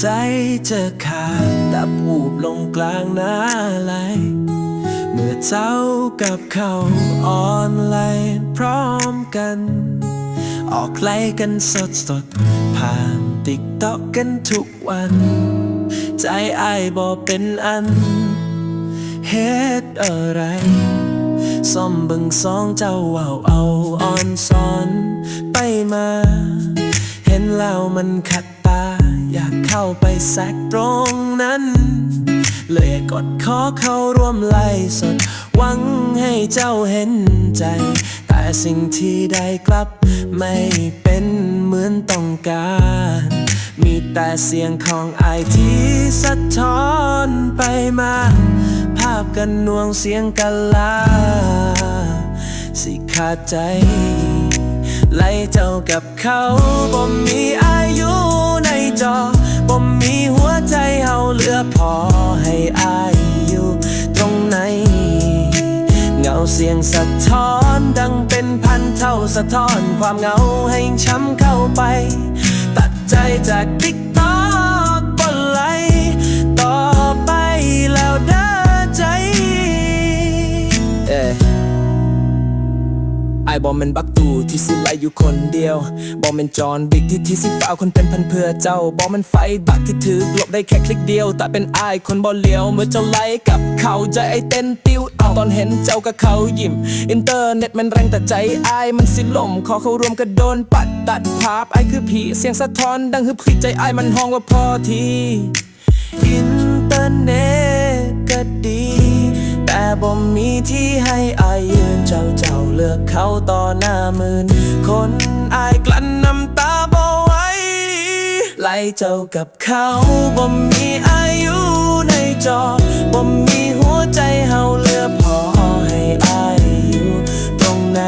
ใจะขาดดับวูบลงกลางน้าไหลเมื่อเจ้ากับเขาออนไลน์พร้อมกัน ออกไล่กันสดสดๆผ่านติ๊กต็อกกันทุกวัน ใจอ้ายบอเป็นอันเฮ็ดอะไรซ่อมบิ่งสองเจ้าว้าเอาอ่อนซอนไปมา เห็นแล้วมันขัด อยากเข้าไปแซกตรงนั้น เลยกดขอเข้าร่วมไล่สด หวังให้เจ้าเห็นใจ แต่สิ่งที่ได้กลับ ไม่เป็นเหมือนต้องการ มีแต่เสียงของไอายที่สะท้อนไปมา ภาพกันนวงเสียงกันลา สิขาดใจไล่เจ้ากับเขาบ่มี สียงสะท้อนดังเป็นพันเท่าสะท้อนความเหงาให้ช้ำเข้าไป ตัดใจจากติ๊กต๊อก ไอบอมเป็นบักตูที่สิไลอยู่คนเดียว บอมเป็นจอห์นบิ๊กที่ที่สิฟ้าคนเป็นพันเพื่อเจ้า บอมมันไฟบักที่ถือกลบได้แค่คลิกเดียว แต่เป็นไอคนบอลเลียวเมื่อเจ้าไล่กับเขาใจไอเต้นติ้วเอาตอนเห็นเจ้ากับเขายิ้มอินเทอร์เน็ตมันแรงแต่ใจไอมันสิล่มขอเขารวมก็โดนปัดตัดภาพไอคือผีเสียงสะท้อนดังฮึบคลิกใจไอมันห้องว่าพอทีอินเทอร์เน็ตก็ดี แต่บ่มีที่ให้อายยืนเจ้าเจ้า ลือกเขาต่อหน้ามืนคนอายกลั้นน้ำตาบ่ไหวไล่เจ้ากับเขาบ่มีอายุในจอบ่มีหัวใจเฮาเลือพอให้อายอยู่ตรงไหน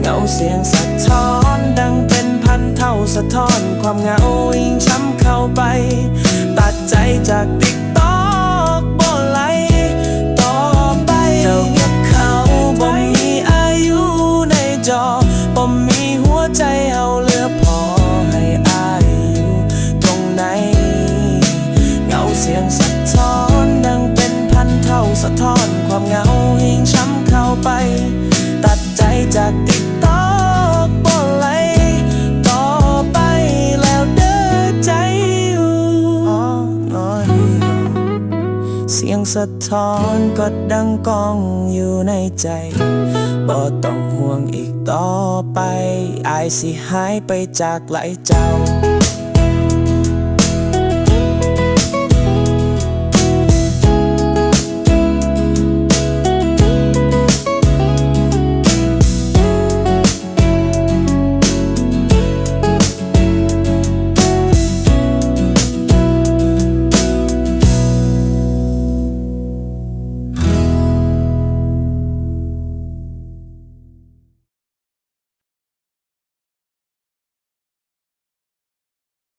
เงาเสียงสะท้อนดังเป็นพันเท่าสะท้อนความเหงายิ่งช้ำเข้าไป ตัดใจจากติ๊ก สะท้อนความเหงายิ่งช้ำเข้าไป ตัดใจจากติ๊กต็อกบ่ไหลต่อไปแล้วเด้อใจอยู่น้อยเสียงสะท้อนก็ดังก้องอยู่ในใจบ่ต้องห่วงอีกต่อไปอายสิหายไปจากไหลเจ้า